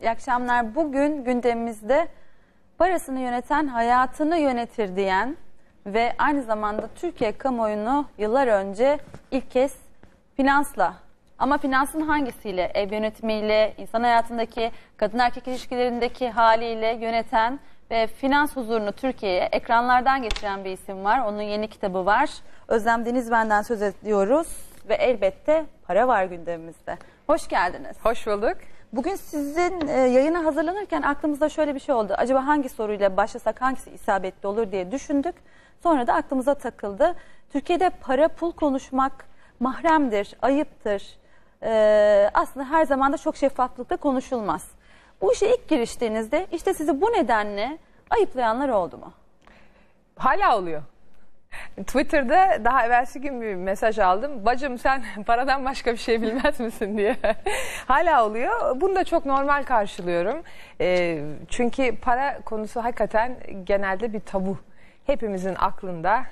İyi akşamlar. Bugün gündemimizde parasını yöneten hayatını yönetir diyen ve aynı zamanda Türkiye kamuoyunu yıllar önce ilk kez finansla ama finansın hangisiyle? Ev yönetimiyle, insan hayatındaki kadın erkek ilişkilerindeki haliyle yöneten ve finans huzurunu Türkiye'ye ekranlardan geçiren bir isim var. Onun yeni kitabı var. Özlem Deniz benden söz ediyoruz ve elbette para var gündemimizde. Hoş geldiniz. Hoş bulduk. Bugün sizin e, yayına hazırlanırken aklımızda şöyle bir şey oldu. Acaba hangi soruyla başlasak hangisi isabetli olur diye düşündük. Sonra da aklımıza takıldı. Türkiye'de para pul konuşmak mahremdir, ayıptır. E, aslında her zaman da çok şeffaflıkla konuşulmaz. Bu işe ilk giriştiğinizde işte sizi bu nedenle ayıplayanlar oldu mu? Hala oluyor. Twitter'da daha evvelsi gün bir mesaj aldım. Bacım sen paradan başka bir şey bilmez misin diye. Hala oluyor. Bunu da çok normal karşılıyorum. Ee, çünkü para konusu hakikaten genelde bir tabu. Hepimizin aklında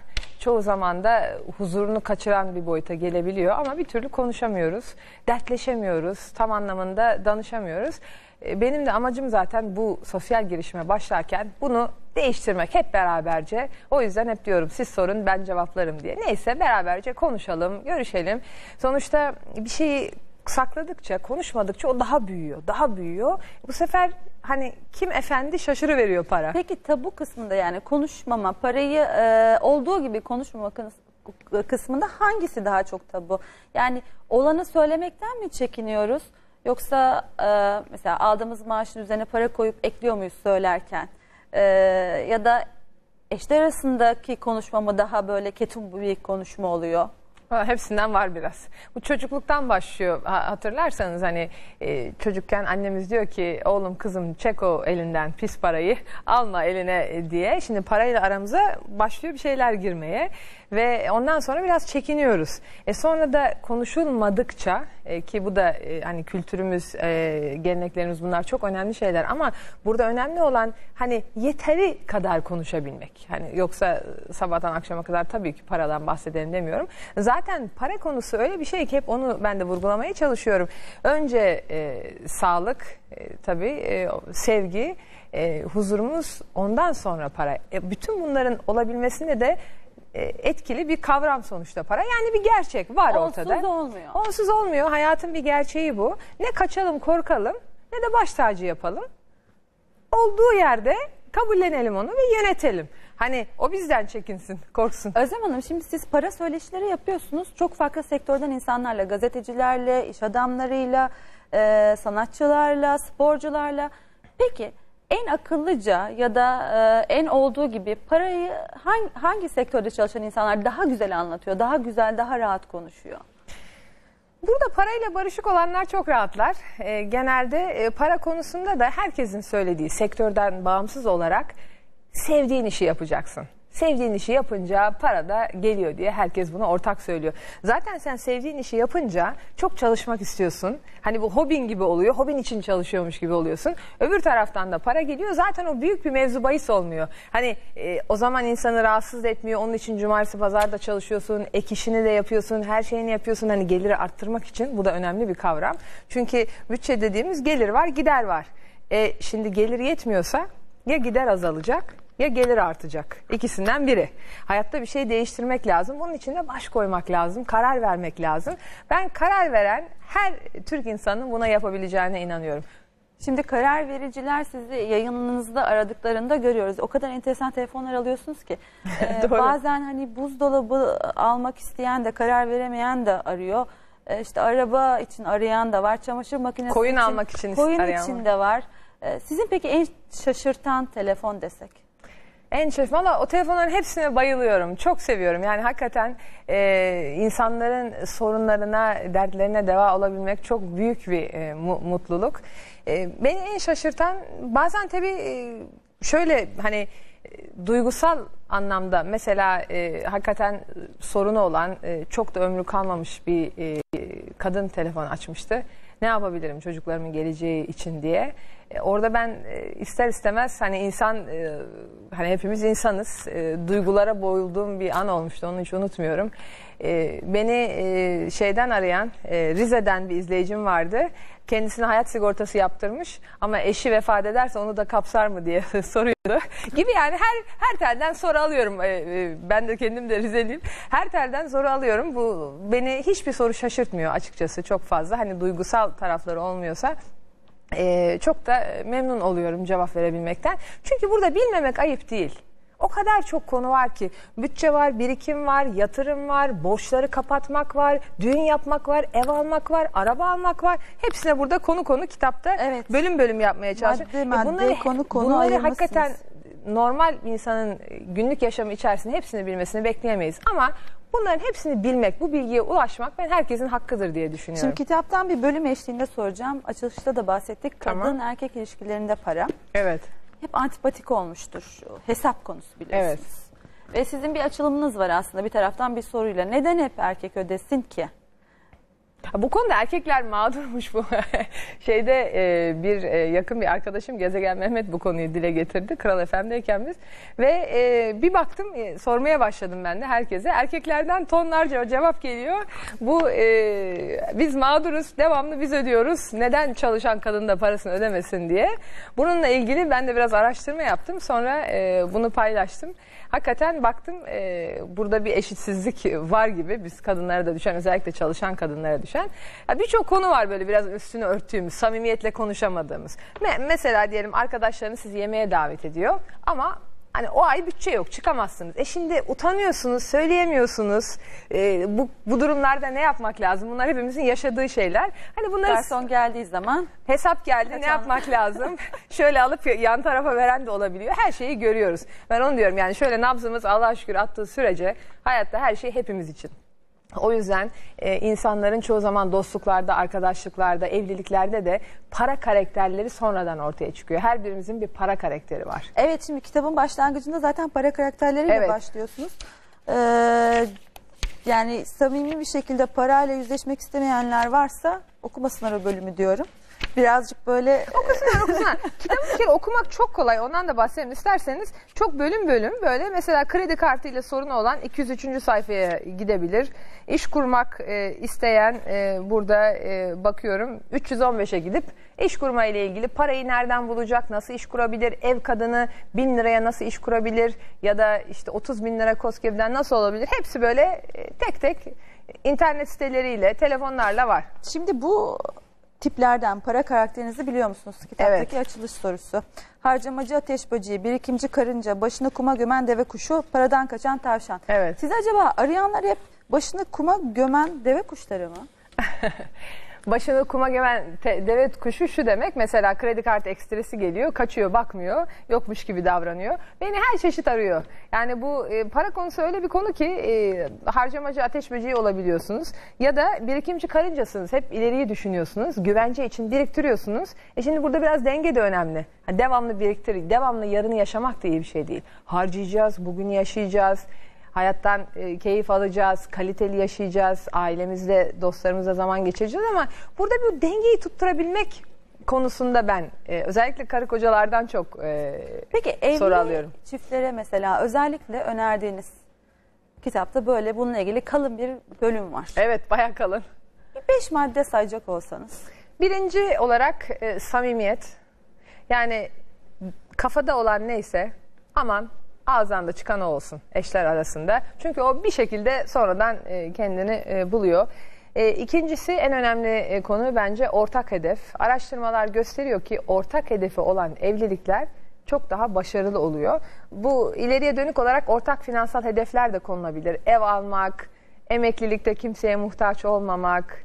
çoğu zaman da huzurunu kaçıran bir boyuta gelebiliyor ama bir türlü konuşamıyoruz, dertleşemiyoruz, tam anlamında danışamıyoruz. Ee, Benim de amacım zaten bu sosyal girişime başlarken bunu değiştirmek hep beraberce. O yüzden hep diyorum siz sorun ben cevaplarım diye. Neyse beraberce konuşalım, görüşelim. Sonuçta bir şeyi sakladıkça, konuşmadıkça o daha büyüyor, daha büyüyor. Bu sefer hani kim efendi şaşırı veriyor para. Peki tabu kısmında yani konuşmama, parayı e, olduğu gibi konuşmama kıs- kısmında hangisi daha çok tabu? Yani olanı söylemekten mi çekiniyoruz? Yoksa e, mesela aldığımız maaşın üzerine para koyup ekliyor muyuz söylerken? E, ya da eşler arasındaki konuşma mı daha böyle ketum bir konuşma oluyor? Hepsinden var biraz. Bu çocukluktan başlıyor. Ha- Hatırlarsanız hani e, çocukken annemiz diyor ki oğlum kızım çek o elinden pis parayı alma eline e, diye. Şimdi parayla aramıza başlıyor bir şeyler girmeye ve ondan sonra biraz çekiniyoruz. E sonra da konuşulmadıkça e, ki bu da e, hani kültürümüz, e, geleneklerimiz bunlar çok önemli şeyler ama burada önemli olan hani yeteri kadar konuşabilmek. Hani yoksa e, sabahtan akşama kadar tabii ki paradan bahsedelim demiyorum. Zaten para konusu öyle bir şey ki hep onu ben de vurgulamaya çalışıyorum. Önce e, sağlık, e, tabii e, sevgi, e, huzurumuz ondan sonra para. E, bütün bunların olabilmesinde de etkili bir kavram sonuçta para. Yani bir gerçek var Onsuz ortada. olmuyor. Onsuz olmuyor. Hayatın bir gerçeği bu. Ne kaçalım korkalım ne de baş tacı yapalım. Olduğu yerde kabullenelim onu ve yönetelim. Hani o bizden çekinsin, korksun. Özlem Hanım şimdi siz para söyleşileri yapıyorsunuz. Çok farklı sektörden insanlarla, gazetecilerle, iş adamlarıyla, e, sanatçılarla, sporcularla. Peki en akıllıca ya da e, en olduğu gibi parayı hangi, hangi sektörde çalışan insanlar daha güzel anlatıyor, daha güzel, daha rahat konuşuyor? Burada parayla barışık olanlar çok rahatlar. Ee, genelde e, para konusunda da herkesin söylediği sektörden bağımsız olarak sevdiğin işi yapacaksın. Sevdiğin işi yapınca para da geliyor diye herkes bunu ortak söylüyor. Zaten sen sevdiğin işi yapınca çok çalışmak istiyorsun. Hani bu hobin gibi oluyor. Hobin için çalışıyormuş gibi oluyorsun. Öbür taraftan da para geliyor. Zaten o büyük bir mevzu bahis olmuyor. Hani e, o zaman insanı rahatsız etmiyor. Onun için cumartesi pazarda çalışıyorsun. Ek işini de yapıyorsun. Her şeyini yapıyorsun. Hani geliri arttırmak için bu da önemli bir kavram. Çünkü bütçe dediğimiz gelir var gider var. E, şimdi gelir yetmiyorsa ya gider azalacak ya gelir artacak. İkisinden biri. Hayatta bir şey değiştirmek lazım. Bunun için de baş koymak lazım. Karar vermek lazım. Ben karar veren her Türk insanın buna yapabileceğine inanıyorum. Şimdi karar vericiler sizi yayınınızda aradıklarında görüyoruz. O kadar enteresan telefonlar alıyorsunuz ki. Ee, bazen hani buzdolabı almak isteyen de karar veremeyen de arıyor. Ee, işte araba için arayan da var. Çamaşır makinesi Koyun için, almak için koyun arayan için de var. Ee, sizin peki en şaşırtan telefon desek? En çok valla o telefonların hepsine bayılıyorum. Çok seviyorum. Yani hakikaten e, insanların sorunlarına, dertlerine deva olabilmek çok büyük bir e, mu- mutluluk. E, beni en şaşırtan bazen tabii e, şöyle hani e, duygusal anlamda mesela e, hakikaten sorunu olan e, çok da ömrü kalmamış bir e, kadın telefon açmıştı. Ne yapabilirim çocuklarımın geleceği için diye. E, orada ben e, ister istemez hani insan e, hani hepimiz insanız. Duygulara boyulduğum bir an olmuştu. Onu hiç unutmuyorum. Beni şeyden arayan Rize'den bir izleyicim vardı. Kendisine hayat sigortası yaptırmış ama eşi vefat ederse onu da kapsar mı diye soruyordu. Gibi yani her her telden soru alıyorum. Ben de kendim de Rizeliyim. Her telden soru alıyorum. Bu beni hiçbir soru şaşırtmıyor açıkçası çok fazla. Hani duygusal tarafları olmuyorsa ee, çok da memnun oluyorum cevap verebilmekten. Çünkü burada bilmemek ayıp değil. O kadar çok konu var ki bütçe var, birikim var, yatırım var, borçları kapatmak var, düğün yapmak var, ev almak var, araba almak var. Hepsine burada konu konu kitapta Evet. bölüm bölüm yapmaya çalışıyorum. Madde E madde, konu konu bunları hakikaten normal insanın günlük yaşamı içerisinde hepsini bilmesini bekleyemeyiz. Ama bunların hepsini bilmek, bu bilgiye ulaşmak ben herkesin hakkıdır diye düşünüyorum. Şimdi kitaptan bir bölüm eşliğinde soracağım. Açılışta da bahsettik. Kadın Tamam. erkek ilişkilerinde para. evet. Hep antipatik olmuştur. Hesap konusu biliyorsunuz. Evet. Ve sizin bir açılımınız var aslında bir taraftan bir soruyla. Neden hep erkek ödesin ki? Bu konuda erkekler mağdurmuş bu. Şeyde e, bir e, yakın bir arkadaşım Gezegen Mehmet bu konuyu dile getirdi. Kral FM'deyken biz. Ve e, bir baktım e, sormaya başladım ben de herkese. Erkeklerden tonlarca cevap geliyor. Bu e, biz mağduruz, devamlı biz ödüyoruz. Neden çalışan kadın da parasını ödemesin diye. Bununla ilgili ben de biraz araştırma yaptım. Sonra e, bunu paylaştım. Hakikaten baktım e, burada bir eşitsizlik var gibi biz kadınlara da düşen özellikle çalışan kadınlara düşen. Birçok konu var böyle biraz üstünü örttüğümüz, samimiyetle konuşamadığımız. Me- mesela diyelim arkadaşlarınız sizi yemeğe davet ediyor ama Hani o ay bütçe yok çıkamazsınız. E şimdi utanıyorsunuz, söyleyemiyorsunuz. E, bu, bu durumlarda ne yapmak lazım? Bunlar hepimizin yaşadığı şeyler. Hani bunları Garson geldiği zaman Hesap geldi ne Kaçan. yapmak lazım? şöyle alıp yan tarafa veren de olabiliyor. Her şeyi görüyoruz. Ben onu diyorum yani şöyle nabzımız Allah'a şükür attığı sürece hayatta her şey hepimiz için. O yüzden e, insanların çoğu zaman dostluklarda, arkadaşlıklarda, evliliklerde de para karakterleri sonradan ortaya çıkıyor. Her birimizin bir para karakteri var. Evet şimdi kitabın başlangıcında zaten para karakterleriyle Evet. başlıyorsunuz. Ee, yani samimi bir şekilde parayla yüzleşmek istemeyenler varsa okumasınlar o bölümü diyorum. Birazcık böyle Okusunlar okusunlar. Kitabı bir kere okumak çok kolay. Ondan da bahsedelim isterseniz. Çok bölüm bölüm böyle mesela kredi kartıyla sorunu olan 203. sayfaya gidebilir. İş kurmak e, isteyen e, burada e, bakıyorum 315'e gidip iş kurma ile ilgili parayı nereden bulacak, nasıl iş kurabilir, ev kadını 1000 liraya nasıl iş kurabilir ya da işte 30 bin lira KOSGEB'den nasıl olabilir? Hepsi böyle e, tek tek internet siteleriyle, telefonlarla var. Şimdi bu tiplerden para karakterinizi biliyor musunuz? Kitaptaki Evet. açılış sorusu. Harcamacı ateş böceği, birikimci karınca, başını kuma gömen deve kuşu, paradan kaçan tavşan. Evet. Siz acaba arayanlar hep başını kuma gömen deve kuşları mı? Başını kuma gömen te- kuşu şu demek. Mesela kredi kartı ekstresi geliyor, kaçıyor, bakmıyor, yokmuş gibi davranıyor. Beni her çeşit arıyor. Yani bu e, para konusu öyle bir konu ki e, harcamacı ateş böceği olabiliyorsunuz. Ya da birikimci karıncasınız. Hep ileriyi düşünüyorsunuz. Güvence için biriktiriyorsunuz. E şimdi burada biraz denge de önemli. Ha, devamlı biriktir, devamlı yarını yaşamak da iyi bir şey değil. Harcayacağız, bugünü yaşayacağız. Hayattan e, keyif alacağız, kaliteli yaşayacağız, ailemizle, dostlarımızla zaman geçireceğiz ama burada bir dengeyi tutturabilmek konusunda ben e, özellikle karı kocalardan çok e, Peki evli soru alıyorum. çiftlere mesela özellikle önerdiğiniz kitapta böyle bununla ilgili kalın bir bölüm var. Evet bayağı kalın. Bir beş madde sayacak olsanız. Birinci olarak e, samimiyet. Yani kafada olan neyse aman ağızdan da çıkan o olsun eşler arasında. Çünkü o bir şekilde sonradan e, kendini e, buluyor. E, ikincisi en önemli e, konu bence ortak hedef. Araştırmalar gösteriyor ki ortak hedefi olan evlilikler çok daha başarılı oluyor. Bu ileriye dönük olarak ortak finansal hedefler de konulabilir. Ev almak, emeklilikte kimseye muhtaç olmamak,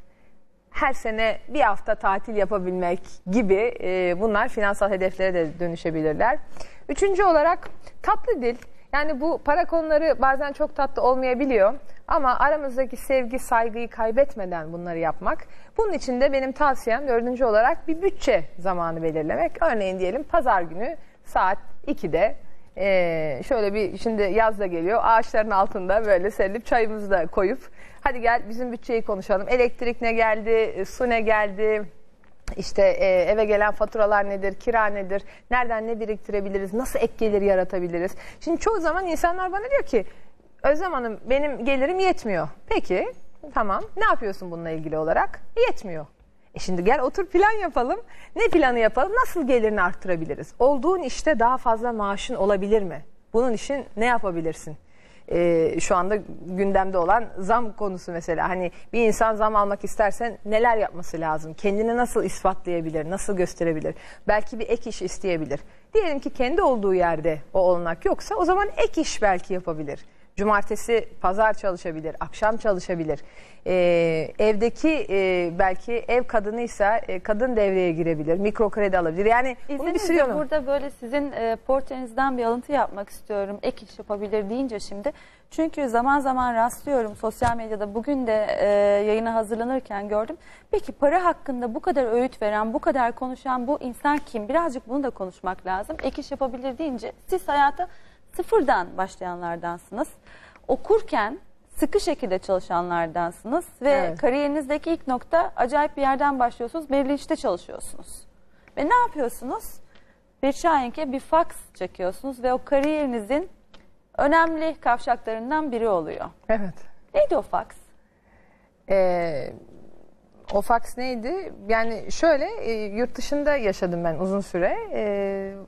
her sene bir hafta tatil yapabilmek gibi bunlar finansal hedeflere de dönüşebilirler. Üçüncü olarak tatlı dil. Yani bu para konuları bazen çok tatlı olmayabiliyor ama aramızdaki sevgi, saygıyı kaybetmeden bunları yapmak. Bunun için de benim tavsiyem dördüncü olarak bir bütçe zamanı belirlemek. Örneğin diyelim pazar günü saat 2'de ee, şöyle bir şimdi yaz da geliyor ağaçların altında böyle serilip çayımızı da koyup hadi gel bizim bütçeyi konuşalım elektrik ne geldi su ne geldi İşte e, eve gelen faturalar nedir, kira nedir, nereden ne biriktirebiliriz, nasıl ek gelir yaratabiliriz. Şimdi çoğu zaman insanlar bana diyor ki Özlem Hanım benim gelirim yetmiyor. Peki tamam ne yapıyorsun bununla ilgili olarak? Yetmiyor. E şimdi gel otur plan yapalım. Ne planı yapalım? Nasıl gelirini arttırabiliriz? Olduğun işte daha fazla maaşın olabilir mi? Bunun için ne yapabilirsin? Ee, şu anda gündemde olan zam konusu mesela. Hani bir insan zam almak istersen neler yapması lazım? Kendini nasıl ispatlayabilir? Nasıl gösterebilir? Belki bir ek iş isteyebilir. Diyelim ki kendi olduğu yerde o olanak yoksa o zaman ek iş belki yapabilir. Cumartesi, pazar çalışabilir, akşam çalışabilir. Ee, evdeki e, belki ev kadınıysa e, kadın devreye girebilir, mikro kredi alabilir. Yani bunu bir sürü burada böyle sizin e, portrenizden bir alıntı yapmak istiyorum. Ek iş yapabilir deyince şimdi. Çünkü zaman zaman rastlıyorum sosyal medyada bugün de e, yayına hazırlanırken gördüm. Peki para hakkında bu kadar öğüt veren, bu kadar konuşan bu insan kim? Birazcık bunu da konuşmak lazım. Ek iş yapabilir deyince siz hayata sıfırdan başlayanlardansınız. Okurken sıkı şekilde çalışanlardansınız ve Evet. kariyerinizdeki ilk nokta acayip bir yerden başlıyorsunuz. İşte çalışıyorsunuz. Ve ne yapıyorsunuz? Bir şahinke bir faks çekiyorsunuz ve o kariyerinizin önemli kavşaklarından biri oluyor. Evet. Neydi o faks? Ee, o faks neydi? Yani şöyle e, yurt dışında yaşadım ben uzun süre e,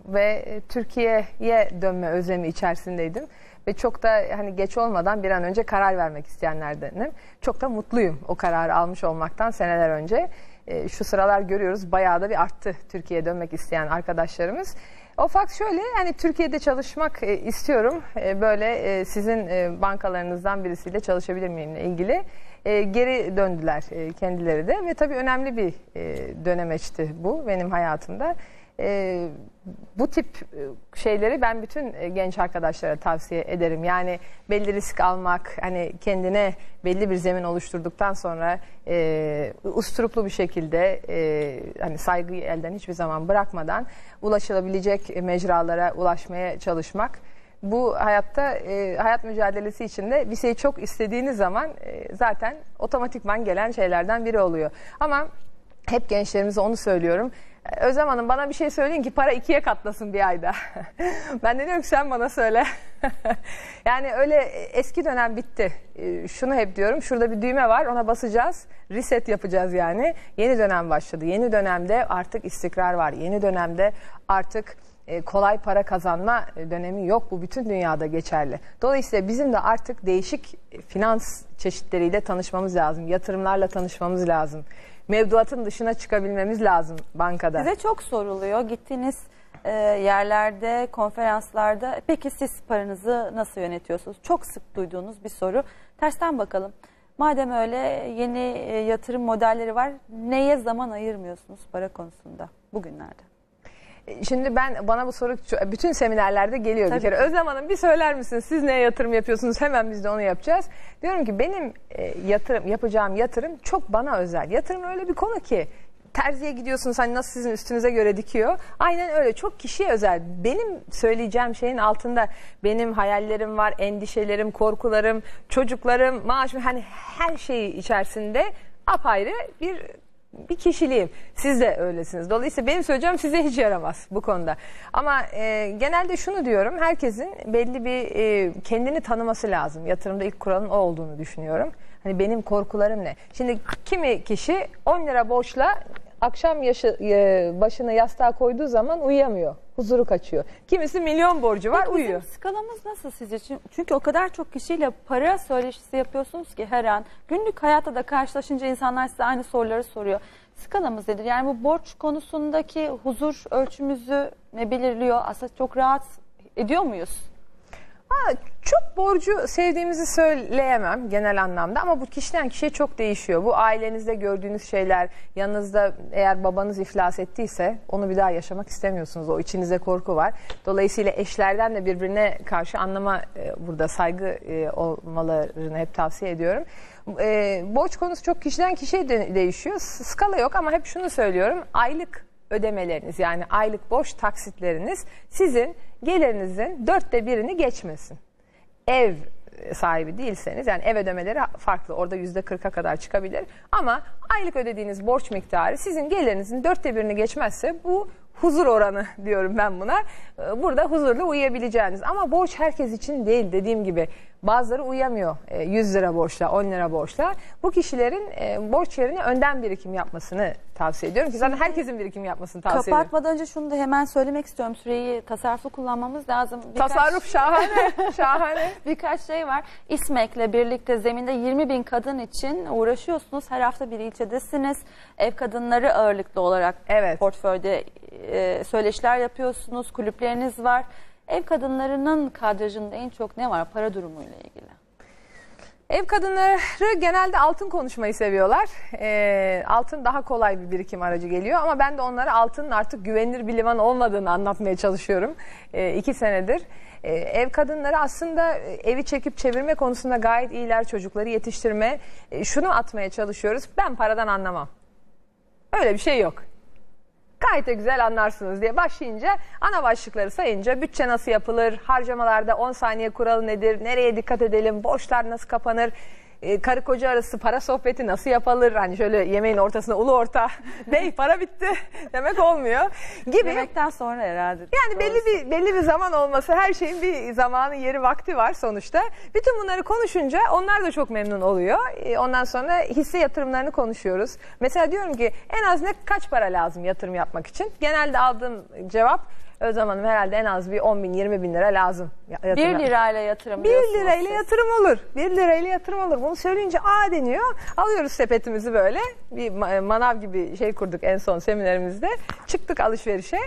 ve Türkiye'ye dönme özlemi içerisindeydim. Ve çok da hani geç olmadan bir an önce karar vermek isteyenlerdenim. Çok da mutluyum o kararı almış olmaktan seneler önce. E, şu sıralar görüyoruz bayağı da bir arttı Türkiye'ye dönmek isteyen arkadaşlarımız. O faks şöyle hani Türkiye'de çalışmak istiyorum. Böyle sizin bankalarınızdan birisiyle çalışabilir miyimle ilgili. E, geri döndüler e, kendileri de ve tabii önemli bir e, dönemeçti bu benim hayatımda. E, bu tip e, şeyleri ben bütün e, genç arkadaşlara tavsiye ederim. Yani belli risk almak, hani kendine belli bir zemin oluşturduktan sonra e, usturuplu bir şekilde e, hani saygıyı elden hiçbir zaman bırakmadan ulaşılabilecek mecralara ulaşmaya çalışmak. Bu hayatta e, hayat mücadelesi içinde bir şeyi çok istediğiniz zaman e, zaten otomatikman gelen şeylerden biri oluyor. Ama hep gençlerimize onu söylüyorum. E, Özlem Hanım bana bir şey söyleyin ki para ikiye katlasın bir ayda. ben de diyorum ki sen bana söyle. yani öyle eski dönem bitti. E, Şunu hep diyorum şurada bir düğme var ona basacağız. Reset yapacağız yani. Yeni dönem başladı. Yeni dönemde artık istikrar var. Yeni dönemde artık e, kolay para kazanma e, dönemi yok. Bu bütün dünyada geçerli. Dolayısıyla bizim de artık değişik finans çeşitleriyle tanışmamız lazım. Yatırımlarla tanışmamız lazım. Mevduatın dışına çıkabilmemiz lazım bankada. Size çok soruluyor. Gittiğiniz e, yerlerde, konferanslarda peki siz paranızı nasıl yönetiyorsunuz? Çok sık duyduğunuz bir soru. Tersten bakalım. Madem öyle yeni yatırım modelleri var, neye zaman ayırmıyorsunuz para konusunda bugünlerde? Şimdi ben bana bu soru bütün seminerlerde geliyor Tabii bir kere. Özlem Hanım bir söyler misiniz? Siz neye yatırım yapıyorsunuz? Hemen biz de onu yapacağız. Diyorum ki benim e, yatırım yapacağım yatırım çok bana özel. Yatırım öyle bir konu ki terziye gidiyorsunuz hani nasıl sizin üstünüze göre dikiyor. Aynen öyle çok kişiye özel. Benim söyleyeceğim şeyin altında benim hayallerim var, endişelerim, korkularım, çocuklarım, maaşım hani her şeyi içerisinde apayrı bir bir kişiliğim. Siz de öylesiniz. Dolayısıyla benim söyleyeceğim size hiç yaramaz bu konuda. Ama e, genelde şunu diyorum. Herkesin belli bir e, kendini tanıması lazım. Yatırımda ilk kuralın o olduğunu düşünüyorum. Hani benim korkularım ne? Şimdi kimi kişi 10 lira borçla akşam yaşı, e, başını yastığa koyduğu zaman uyuyamıyor. Huzuru kaçıyor. Kimisi milyon borcu var Peki uyuyor. Bizim skalamız nasıl sizce? Çünkü- o kadar çok kişiyle para söyleşisi yapıyorsunuz ki her an. Günlük hayatta da karşılaşınca insanlar size aynı soruları soruyor. Skalamız nedir? Yani bu borç konusundaki huzur ölçümüzü ne belirliyor? Aslında çok rahat ediyor muyuz? Çok borcu sevdiğimizi söyleyemem genel anlamda ama bu kişiden kişiye çok değişiyor. Bu ailenizde gördüğünüz şeyler, yanınızda eğer babanız iflas ettiyse onu bir daha yaşamak istemiyorsunuz. O içinizde korku var. Dolayısıyla eşlerden de birbirine karşı anlama e, burada saygı e, olmalarını hep tavsiye ediyorum. E, borç konusu çok kişiden kişiye de- değişiyor. Skala yok ama hep şunu söylüyorum. Aylık ödemeleriniz yani aylık borç taksitleriniz sizin gelirinizin dörtte birini geçmesin. Ev sahibi değilseniz yani ev ödemeleri farklı. Orada yüzde 40'a kadar çıkabilir. Ama aylık ödediğiniz borç miktarı sizin gelirinizin dörtte birini geçmezse bu huzur oranı diyorum ben buna. Ee, Burada huzurlu uyuyabileceğiniz ama borç herkes için değil dediğim gibi. Bazıları uyamıyor e, 100 lira borçla 10 lira borçla. Bu kişilerin e, borç yerine önden birikim yapmasını tavsiye ediyorum ki zaten herkesin birikim yapmasını tavsiye ediyorum. Kapatmadan önce şunu da hemen söylemek istiyorum. Süreyi tasarruflu kullanmamız lazım. Birkaç- Tasarruf şahane şahane. Birkaç şey var. İSMEK'le birlikte zeminde 20 bin kadın için uğraşıyorsunuz. Her hafta bir ilçedesiniz. Ev kadınları ağırlıklı olarak Evet. portföyde e, söyleşiler yapıyorsunuz. Kulüpleriniz var. Ev kadınlarının kadrajında en çok ne var para durumuyla ilgili? Ev kadınları genelde altın konuşmayı seviyorlar. Ee, altın daha kolay bir birikim aracı geliyor ama ben de onlara altının artık güvenilir bir liman olmadığını anlatmaya çalışıyorum. Ee, iki senedir. Ee, ev kadınları aslında e, evi çekip çevirme konusunda gayet iyiler. Çocukları yetiştirme. E, şunu atmaya çalışıyoruz. Ben paradan anlamam. Öyle bir şey yok. Gayet de güzel anlarsınız diye başlayınca ana başlıkları sayınca bütçe nasıl yapılır, harcamalarda 10 saniye kuralı nedir, nereye dikkat edelim, borçlar nasıl kapanır, e, karı koca arası para sohbeti nasıl yapılır, hani şöyle yemeğin ortasına ulu orta, bey para bitti demek olmuyor gibi. Yemekten sonra herhalde. Yani belli bir belli bir zaman olması her şeyin bir zamanı yeri vakti var sonuçta. Bütün bunları konuşunca onlar da çok memnun oluyor. Ee, Ondan sonra hisse yatırımlarını konuşuyoruz. Mesela diyorum ki en az ne kaç para lazım yatırım yapmak için? Genelde aldığım cevap Özlem Hanım herhalde en az bir 10 bin 20 bin lira lazım. ya- yatırım 1 yap- lirayla yatırım 1 diyorsunuz lirayla siz. yatırım olur. 1 lirayla yatırım olur. Bunu söyleyince aa deniyor. Alıyoruz sepetimizi böyle. Bir ma- manav gibi şey kurduk en son seminerimizde. Çıktık alışverişe.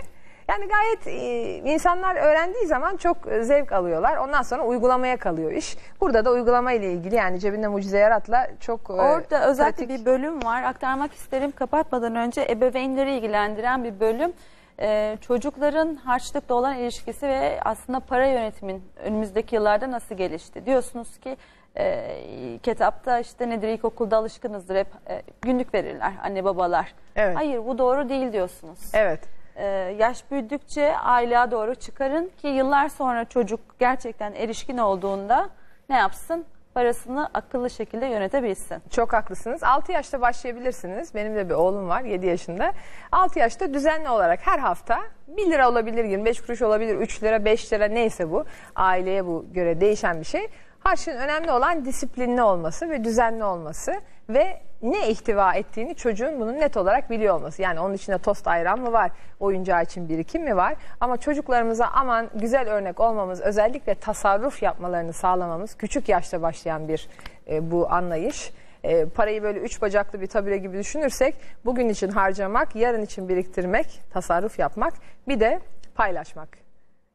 Yani gayet e, insanlar öğrendiği zaman çok e, zevk alıyorlar. Ondan sonra uygulamaya kalıyor iş. Burada da uygulama ile ilgili yani cebinde mucize yaratla çok e, Orada özellikle pratik- bir bölüm var. Aktarmak isterim. Kapatmadan önce ebeveynleri ilgilendiren bir bölüm. Ee, çocukların harçlıkla olan ilişkisi ve aslında para yönetimin önümüzdeki yıllarda nasıl gelişti? Diyorsunuz ki e, kitapta işte nedir ilkokulda alışkınızdır hep e, günlük verirler anne babalar. Evet. Hayır bu doğru değil diyorsunuz. Evet. Ee, yaş büyüdükçe aileye doğru çıkarın ki yıllar sonra çocuk gerçekten erişkin olduğunda ne yapsın? Parasını akıllı şekilde yönetebilsin. Çok haklısınız. 6 yaşta başlayabilirsiniz. Benim de bir oğlum var 7 yaşında. 6 yaşta düzenli olarak her hafta 1 lira olabilir, 25 kuruş olabilir, 3 lira, 5 lira neyse bu. Aileye bu göre değişen bir şey. Harçlığın önemli olan disiplinli olması ve düzenli olması ve ne ihtiva ettiğini çocuğun bunu net olarak biliyor olması. Yani onun içinde tost ayran mı var, oyuncağı için birikim mi var? Ama çocuklarımıza aman güzel örnek olmamız, özellikle tasarruf yapmalarını sağlamamız küçük yaşta başlayan bir e, bu anlayış. E, parayı böyle üç bacaklı bir tabure gibi düşünürsek bugün için harcamak, yarın için biriktirmek, tasarruf yapmak bir de paylaşmak.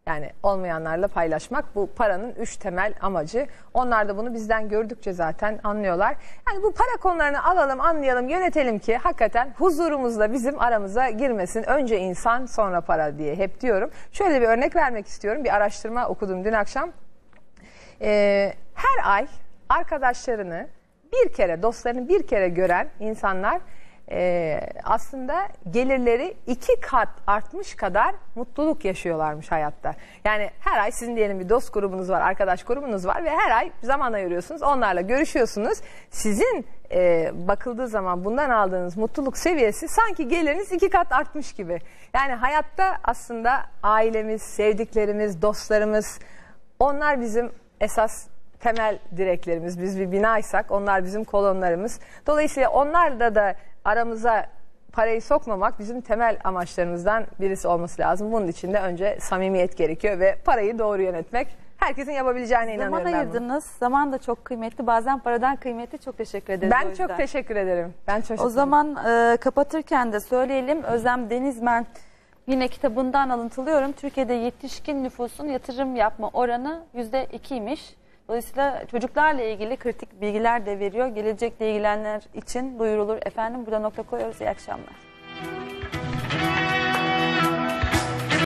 Yani olmayanlarla paylaşmak bu paranın üç temel amacı. Onlar da bunu bizden gördükçe zaten anlıyorlar. Yani bu para konularını alalım, anlayalım, yönetelim ki hakikaten huzurumuzla bizim aramıza girmesin. Önce insan sonra para diye hep diyorum. Şöyle bir örnek vermek istiyorum. Bir araştırma okudum dün akşam. Ee, her ay arkadaşlarını bir kere, dostlarını bir kere gören insanlar e, aslında gelirleri iki kat artmış kadar mutluluk yaşıyorlarmış hayatta. Yani her ay sizin diyelim bir dost grubunuz var, arkadaş grubunuz var ve her ay zaman ayırıyorsunuz, onlarla görüşüyorsunuz. Sizin e, bakıldığı zaman bundan aldığınız mutluluk seviyesi sanki geliriniz iki kat artmış gibi. Yani hayatta aslında ailemiz, sevdiklerimiz, dostlarımız onlar bizim esas temel direklerimiz. Biz bir binaysak onlar bizim kolonlarımız. Dolayısıyla onlarla da aramıza parayı sokmamak bizim temel amaçlarımızdan birisi olması lazım. Bunun için de önce samimiyet gerekiyor ve parayı doğru yönetmek. Herkesin yapabileceğine Zaman inanıyorum ben. buna. ayırdınız. Zaman da çok kıymetli. Bazen paradan kıymetli. Çok teşekkür ederiz. o Ben çok teşekkür ederim. Ben çok O zaman e, kapatırken de söyleyelim. Özlem Denizmen yine kitabından alıntılıyorum. Türkiye'de yetişkin nüfusun yatırım yapma oranı %2'ymiş. Dolayısıyla çocuklarla ilgili kritik bilgiler de veriyor. Gelecekle ilgilenenler için duyurulur. Efendim burada nokta koyuyoruz. İyi akşamlar.